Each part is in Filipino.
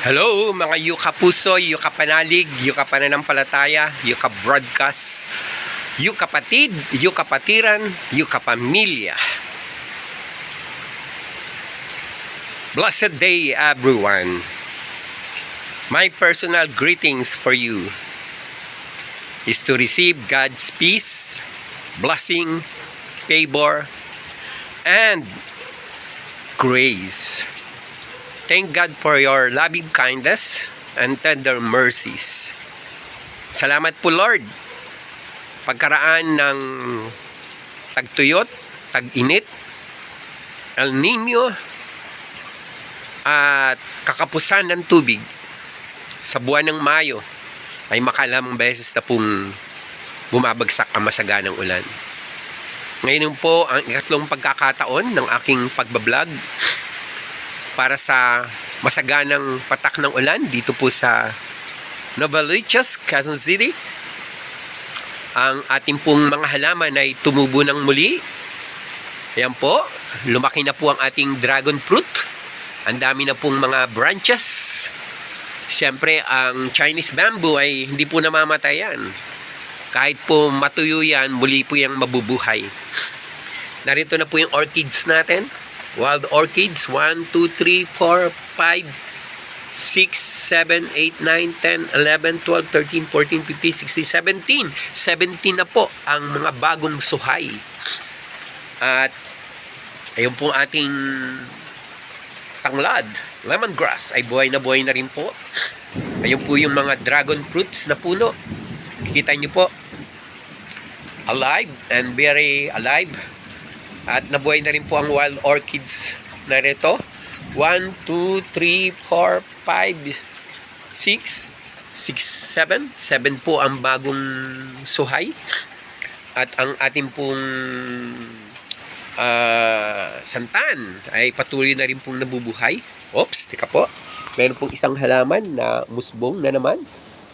Hello mga Yuka Puso, Yuka Panalig, Yuka Pananampalataya, Yuka Broadcast, Yuka Patid, Yuka Patiran, Yuka Pamilya. Blessed day everyone. My personal greetings for you is to receive God's peace, blessing, favor, and grace. Thank God for your loving kindness and tender mercies. Salamat po Lord. Pagkaraan ng tagtuyot, tag-init, El Nino, at kakapusan ng tubig sa buwan ng Mayo ay makalamang beses na pong bumabagsak ang masaganang ulan. Ngayon po ang ikatlong pagkakataon ng aking pagbablog para sa masaganang patak ng ulan dito po sa Novaliches, Quezon City. Ang ating pong mga halaman ay tumubo ng muli. Ayan po, lumaki na po ang ating dragon fruit. Ang dami na pong mga branches. Siyempre, ang Chinese bamboo ay hindi po namamatay yan. Kahit po matuyo yan, muli po yung mabubuhay. Narito na po yung orchids natin. Wild orchids, 1, 2, 3, 4, 5, 6, 7, 8, 9, 10, 11, 12, 13, 14, 15, 16, 17. 17 na po ang mga bagong suhay. At ayun po ating tanglad, lemongrass, ay buhay na buhay na rin po. Ayun po yung mga dragon fruits na puno. Kikita nyo po, alive and very alive. At nabuhay na rin po ang wild orchids na rito. 1, 2, 3, 4, 5, 6, 6, 7. 7 po ang bagong suhay. At ang ating pong ah, santan ay patuloy na rin pong nabubuhay. Oops, tika po. Meron pong isang halaman na musbong na naman.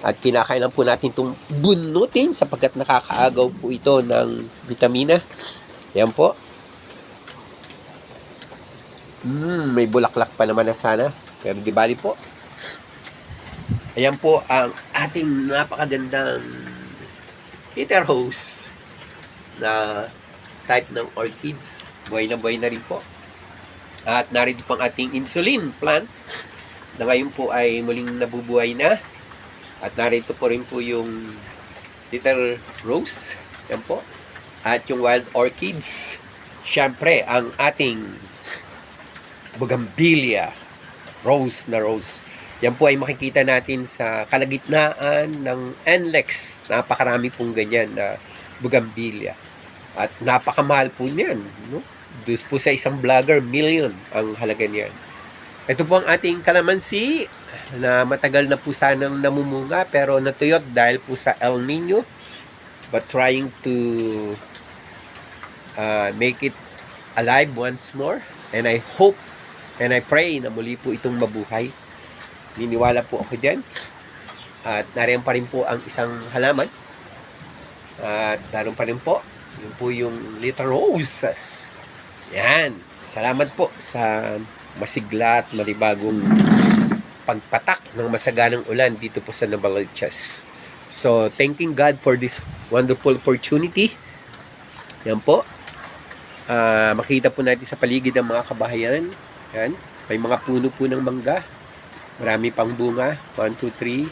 At kinakailan po natin itong bunutin sapagkat nakakaagaw po ito ng vitamina. Yan po. Hmm, may bulaklak pa naman na sana. Pero di bali po. Ayan po ang ating napakagandang Peter Hose na type ng orchids. Buhay na buhay na rin po. At narito po ang ating insulin plant na ngayon po ay muling nabubuhay na. At narito po rin po yung little rose. Yan po. At yung wild orchids. Siyempre, ang ating bougainvillea. Rose na rose. Yan po ay makikita natin sa kalagitnaan ng NLEX. Napakarami pong ganyan na bougainvillea. At napakamahal po niyan. No? Dus po sa isang vlogger, million ang halaga niyan. Ito po ang ating kalamansi na matagal na po sanang namumunga pero natuyot dahil po sa El Nino but trying to uh, make it alive once more and I hope and I pray na muli po itong mabuhay niniwala po ako dyan at nariyan pa rin po ang isang halaman at naroon pa rin po yun po yung little roses yan salamat po sa masigla at malibagong pagpatak ng masaganang ulan dito po sa Novaliches. So, thanking God for this wonderful opportunity. Yan po. Ah, makita po natin sa paligid ng mga kabahayan. Yan. May mga puno po ng mangga. Marami pang bunga. 1, 2, 3,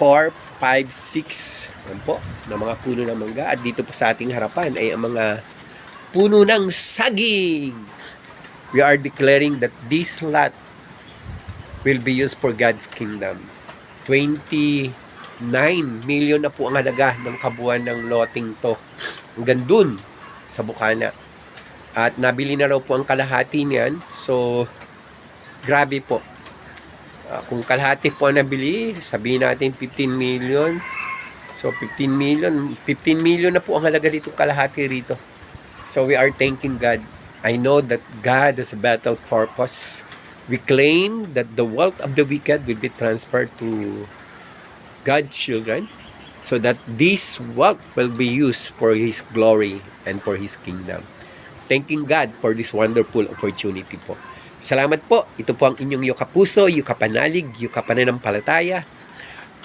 4, 5, 6. Yan po. Na mga puno ng mangga. At dito po sa ating harapan ay ang mga puno ng saging. We are declaring that this lot will be used for God's kingdom. 29 million na po ang halaga ng kabuuan ng loting to. Hanggang dun sa Bukana. At nabili na raw po ang kalahati niyan. So, grabe po. Ah, kung kalahati po nabili, sabihin natin 15 million. So, 15 million. 15 million na po ang halaga dito kalahati rito. So, we are thanking God. I know that God has a better purpose. We claim that the wealth of the wicked will be transferred to God's children so that this wealth will be used for His glory and for His kingdom. Thanking God for this wonderful opportunity po. Salamat po. Ito po ang inyong Yukapuso, Yukapanalig, Yukapananampalataya,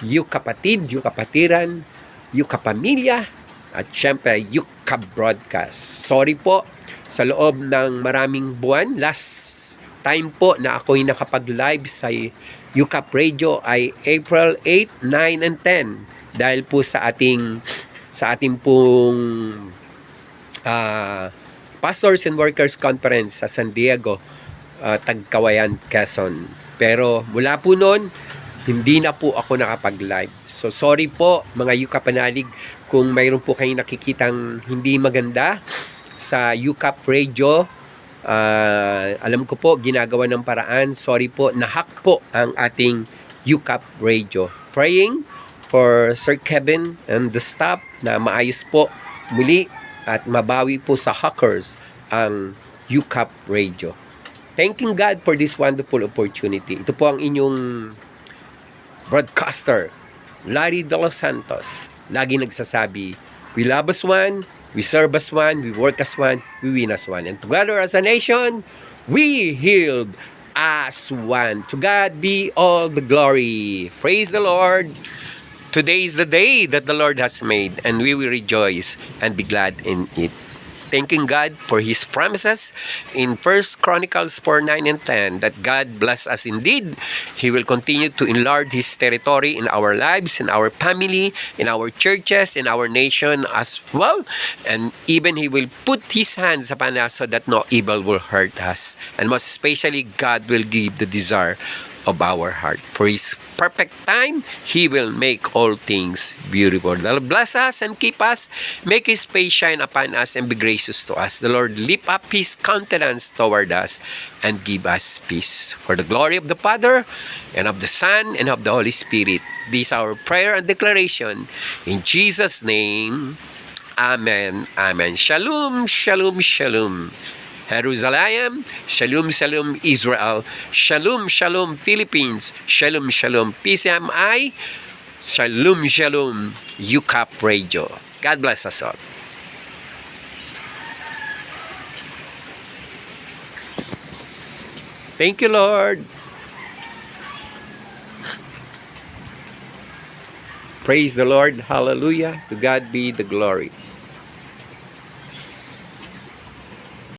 Yukapatid, Yukapatiran, Yukapamilya, at syempre Yuka Broadcast. Sorry po sa loob ng maraming buwan. Last time po na ako'y nakapag-live sa Yukap Radio ay April 8, 9, and 10 dahil po sa ating sa ating pong ah, Pastors and Workers Conference sa San Diego, uh, Tagkawayan, Quezon. Pero mula po noon, hindi na po ako nakapag-live. So sorry po mga Yuka Panalig kung mayroon po kayong nakikitang hindi maganda sa UCAP Radio. Ah, alam ko po, ginagawa ng paraan. Sorry po, nahack po ang ating UCAP Radio. Praying for Sir Kevin and the staff na maayos po muli at mabawi po sa hackers ang UCAP Radio. Thanking God for this wonderful opportunity. Ito po ang inyong broadcaster, Larry De Los Santos. Lagi nagsasabi, we love as one, we serve as one, we work as one, we win as one. And together as a nation, we healed as one. To God be all the glory. Praise the Lord. Today is the day that the Lord has made, and we will rejoice and be glad in it. Thanking God for His promises in First Chronicles 4, 9, and 10 that God bless us indeed. He will continue to enlarge His territory in our lives, in our family, in our churches, in our nation as well. And even He will put His hands upon us so that no evil will hurt us. And most especially, God will give the desire of our heart. For His perfect time, He will make all things beautiful. The Lord bless us and keep us, make His face shine upon us and be gracious to us. The Lord lift up His countenance toward us and give us peace. For the glory of the Father, and of the Son, and of the Holy Spirit. This is our prayer and declaration. In Jesus' name, Amen. Amen. Shalom, shalom, shalom. Jerusalem, Shalom, Shalom, Israel, Shalom, Shalom, Philippines, Shalom, Shalom, PCMI, Shalom, Shalom, UCAP Radio. God bless us all. Thank you, Lord. Praise the Lord. Hallelujah. To God be the glory.